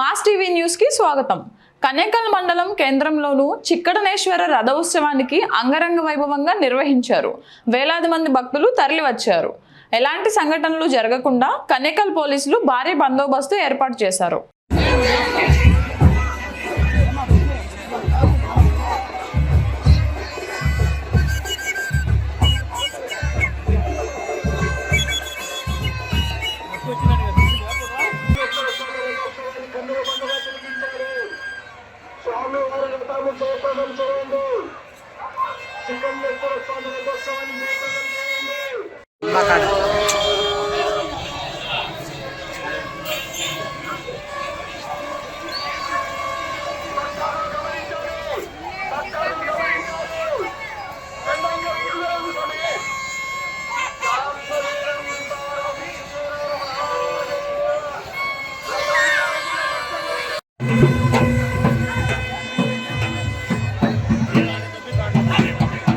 Mass TV న్యూస్కి స్వాగతం. కనేకల్ మండలం కేంద్రంలోను చిక్కడనేశ్వర రథ ఉత్సవానికి అంగరంగ వైభవంగా నిర్వహించారు. వేలాది మంది భక్తులు తరలివచ్చారు. ఎలాంటి సంఘటనలు జరగకుండా కనేకల్ పోలీసులు భారీ బందోబస్తు ఏర్పాటు చేశారు. వచ్చినట్టుగా bakar